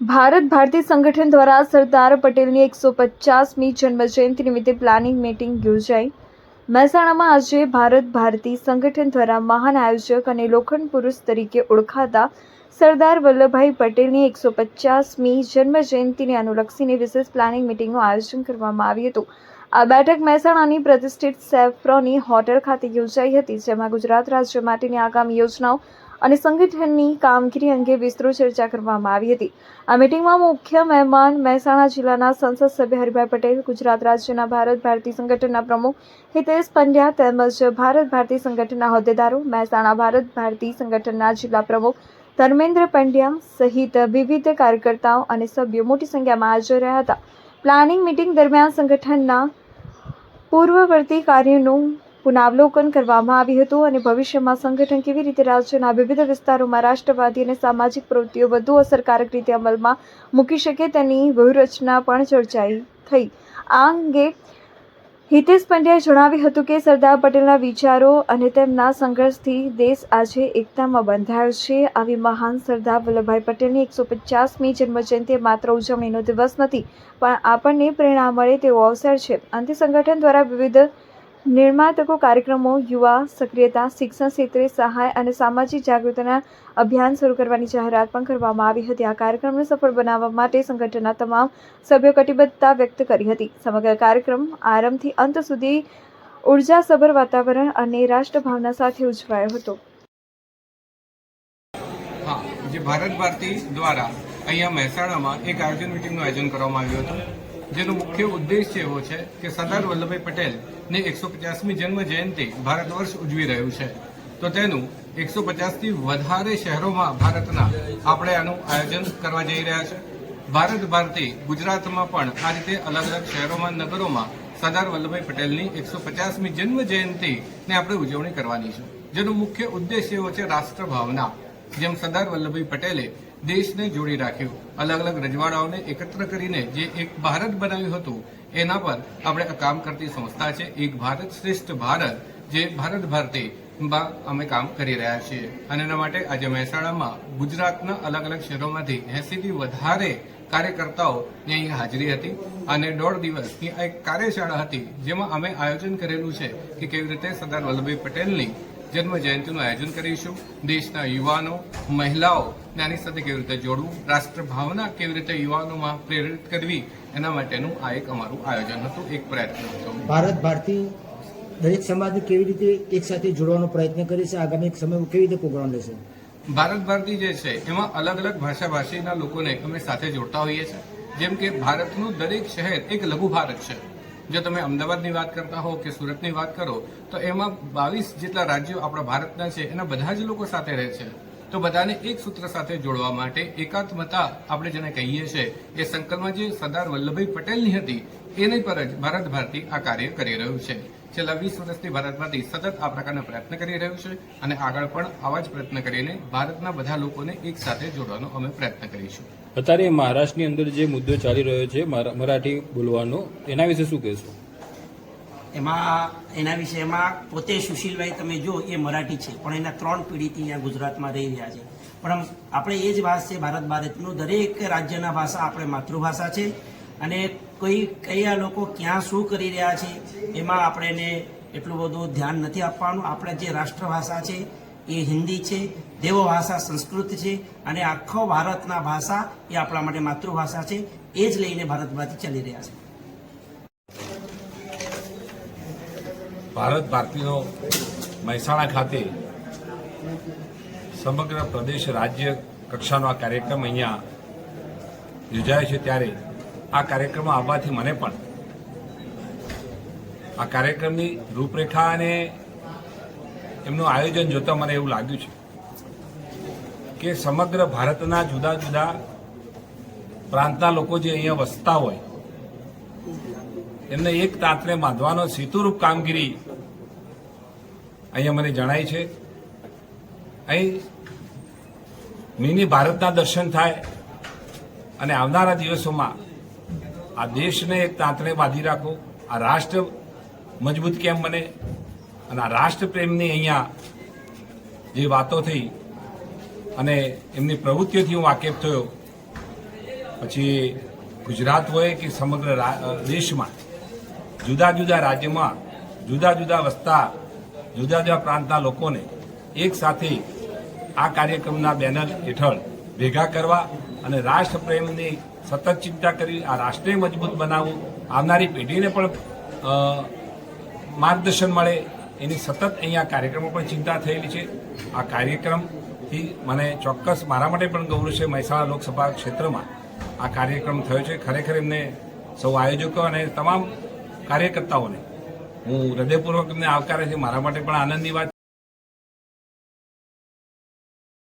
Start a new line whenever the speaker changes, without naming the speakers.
ભારત ભારતી સંગઠન દ્વારા સરદાર પટેલની એકસો પચાસમી જન્મજયંતિ નિમિત્તે પ્લાનિંગ મીટિંગ યોજાઈ. મહેસાણામાં આજે ભારત ભારતી સંગઠન દ્વારા મહાન આયોજક અને લોખંડ પુરુષ તરીકે ઓળખાતા સરદાર વલ્લભભાઈ પટેલની એકસો પચાસમી જન્મજયંતિને અનુલક્ષીને વિશેષ પ્લાનિંગ મીટિંગનું આયોજન કરવામાં આવ્યું હતું. આ બેઠક મહેસાણાની પ્રતિષ્ઠિત સેફ્રોની હોટેલ ખાતે યોજાઈ હતી, જેમાં ગુજરાત રાજ્ય માટેની આગામી યોજનાઓ અને સંગઠનની કામગીરી અંગે વિસ્તૃત ચર્ચા કરવામાં આવી હતી. આ મિટિંગમાં મુખ્ય મહેમાન મહેસાણા જિલ્લાના સંસદ સભ્ય હરિભાઈ પટેલ, ગુજરાત રાજ્યના ભારત ભારતી સંગઠનના પ્રમુખ હિતેશ પંડ્યા તેમજ ભારત ભારતી સંગઠનના હોદ્દેદારો, મહેસાણા ભારત ભારતી સંગઠનના જિલ્લા પ્રમુખ ધર્મેન્દ્ર પંડ્યા સહિત વિવિધ કાર્યકર્તાઓ અને સભ્યો મોટી સંખ્યામાં હાજર રહ્યા હતા. પ્લાનિંગ મીટિંગ દરમિયાન સંગઠનના પૂર્વવર્તી કાર્યનું પુનરાવલોકન કરવામાં આવ્યું હતું અને ભવિષ્યમાં સંગઠન કેવી રીતે રાજ્યના વિવિધ વિસ્તારોમાં રાષ્ટ્રવાદી અને સામાજિક પ્રવૃત્તિઓ વધુ અસરકારક રીતે અમલમાં મૂકી શકે તેની વ્યૂહરચના પણ ચર્ચાઈ થઈ. આ અંગે હિતેશ પંડ્યાએ જણાવ્યું હતું કે સરદાર પટેલના વિચારો અને તેમના સંઘર્ષથી દેશ આજે એકતામાં બંધાયો છે. આવી મહાન સરદાર વલ્લભભાઈ પટેલની એકસો પચાસમી જન્મજયંતિ માત્ર ઉજવણીનો દિવસ નથી, પણ આપણને પ્રેરણા મળે તેવો અવસર છે. અંતે સંગઠન દ્વારા વિવિધ નિર્માતકો કાર્યક્રમો, યુવા, સક્રિયતા, શિક્ષણ ક્ષેત્રે સહાય અને સામાજિક જાગૃતિના અભિયાન શરૂ કરવાની જાહેરાત પણ કરવામાં આવી હતી. આ કાર્યક્રમને સફળ બનાવવા માટે સંગઠનના તમામ સભ્યો કટિબદ્ધતા વ્યક્ત કરી હતી. સમગ્ર કાર્યક્રમ આરંભથી અંત સુધી ઉર્જાસભર વાતાવરણ અને રાષ્ટ્રભાવના સાથે ઉજવાયો હતો.
જે ભારત ભારતી દ્વારા અહીંયા મહેસાણામાં એક આયોજન મિટિંગનું આયોજન કરવામાં આવ્યું હતું. જેનો મુખ્ય ઉદ્દેશ્ય એવો છે કે સરદાર વલ્લભભાઈ પટેલની એકસો પચાસમી જન્મ જયંતિ ભારત વર્ષ ઉજવી રહ્યું છે. તો તેનું એકસો પચાસથી વધારે શહેરોમાં ભારતના આપણે આનું આયોજન કરવા જઈ રહ્યા છે. ભારત ભારતી ગુજરાતમાં પણ આ રીતે અલગ અલગ શહેરોમાં નગરોમાં સરદાર વલ્લભભાઈ પટેલની એકસો પચાસમી જન્મ જયંતિને આપણે ઉજવણી કરવાની છે. જેનો મુખ્ય ઉદ્દેશ એવો છે રાષ્ટ્રભાવના. જેમ સરદાર વલ્લભભાઈ પટેલે દેશને જોડી રાખ્યું. અલગ અલગ રજવાડાઓને એકત્ર કરીને જે એક ભારત બનાવ્યું હતું, એના પર આપણે કામ કરતી સંસ્થા છે, એક ભારત શ્રેષ્ઠ ભારત, જે ભારત ભારતી અમે કામ કરી રહ્યા છીએ. અને એના માટે આજે મહેસાણામાં ગુજરાતના અલગ અલગ શહેરોમાંથી એસીથી વધારે કાર્યકર્તાઓ અહીં હાજરી હતી. અને દોઢ દિવસની આ એક કાર્યશાળા હતી, જેમાં અમે આયોજન કરેલું છે કે કેવી રીતે સરદાર વલ્લભભાઈ પટેલની જન્મ જયંતિનું આયોજન કરીશું. દેશના યુવાનો મહિલાઓ નાની સાથે કેવી રીતે જોડવું રાષ્ટ્રભાવના કેવી રીતે યુવાનોમાં પ્રેરિત કરવી એના માટેનું આ એક અમારું આયોજન હતું એક પ્રયત્ન હતો.
ભારત ભારતી દરેક સમાજને કેવી રીતે એક સાથે જોડવાનો પ્રયત્ન કરે છે આગામી સમયમાં કેવી રીતે પ્રોગ્રામ લેશે?
ભારત ભારતી જે છે એમાં અલગ અલગ ભાષા ભાષીના લોકોને અમે સાથે જોડતા હોઈએ છીએ જેમ કે ભારતનું દરેક શહેર એક લઘુ ભારત છે. જો તમે અમદાવાદની વાત કરતા હો કે સુરતની વાત કરો, તો એમાં બાવીસ જેટલા રાજ્યો આપણા ભારતના છે, એના બધા જ લોકો સાથે રહે છે. તો બધાને એક સૂત્ર સાથે જોડવા માટે એકાત્મતા આપણે જેને કહીએ છીએ એ સંકલ્પમાં જે સરદાર વલ્લભભાઈ પટેલની હતી, એની પર જ ભારત ભારતી આ કાર્ય કરી રહ્યું છે. છેલ્લા વીસ વર્ષથી ભારતમાંથી સતત આ પ્રકારના પ્રયત્ન કરી રહ્યું છે અને આગળ પણ આવા જ પ્રયત્ન કરીને ભારતના બધા લોકોને એક સાથે જોડવાનો અમે પ્રયત્ન કરીશું.
અત્યારે મહારાષ્ટ્રની અંદર જે મુદ્દો ચાલી રહ્યો છે મરાઠી બોલવાનો એના વિશે શું કહેશો?
એમાં એના વિશે એમાં પોતે સુશીલભાઈ તમે જો એ મરાઠી છે પણ એના ત્રણ પેઢીથી અહીંયા ગુજરાતમાં રહી રહ્યા છે. પણ આપણે એ જ વાત છે ભારત ભારતનું દરેક રાજ્યના ભાષા આપણે માતૃભાષા છે અને કોઈ કયા લોકો ક્યાં શું કરી રહ્યા છે, એમાં આપણે એને એટલું બધું ધ્યાન નથી આપવાનું. આપણે જે રાષ્ટ્રભાષા છે, એ હિન્દી છે, દેવો ભાષા સંસ્કૃત છે, અને આખો ભારતના ભાષા એ આપણા માટે માતૃભાષા છે, એ જ લઈને ભારતમાંથી ભારતી ચાલી રહ્યા છે.
ભારત ભારતીનો મહેસાણા ખાતે સમગ્ર પ્રદેશ રાજ્ય કક્ષાનો આ કાર્યક્રમ અહીંયા યોજાય છે ત્યારે આ કાર્યક્રમમાં આવવાથી મને પણ. આ કાર્યક્રમની રૂપરેખા અને એમનું આયોજન જોતા મને એવું લાગ્યું છે કે સમગ્ર ભારતના જુદા જુદા પ્રાંતના લોકો જે અહીંયા વસતા હોય, એમને એક તાંતને બાંધવાનો સેતુરૂપ કામગીરી અહીંયા મને જણાય છે. અહીં મિની ભારતના દર્શન થાય અને આવનારા દિવસોમાં આ દેશને એક તાંતણે બાંધી રાખો. આ રાષ્ટ્ર મજબૂત કેમ બને? અને આ રાષ્ટ્રપ્રેમની અહીંયા જે વાતો થઈ અને એમની પ્રવૃત્તિઓથી હું વાકેફ થયો. પછી ગુજરાત હોય કે સમગ્ર દેશમાં જુદા જુદા રાજ્યમાં જુદા જુદા વસતા, જુદા જુદા પ્રાંતના લોકોને એક સાથે આ કાર્યક્રમના બેનર હેઠળ ભેગા કરવા અને રાષ્ટ્રપ્રેમની સતત ચિંતા કરી, આ રાષ્ટ્રને મજબૂત બનાવવું, આવનારી પેઢીને પણ માર્ગદર્શન મળે, એની સતત અહીંયા કાર્યક્રમો પણ ચિંતા થયેલી છે. આ કાર્યક્રમથી મને ચોક્કસ મારા માટે પણ ગૌરવ છે મહેસાણા લોકસભા ક્ષેત્રમાં આ કાર્યક્રમ થયો છે. ખરેખર એમને સૌ આયોજકો અને તમામ કાર્યકર્તાઓને હું હૃદયપૂર્વક એમને આવકારે છે. મારા માટે પણ આનંદની વાત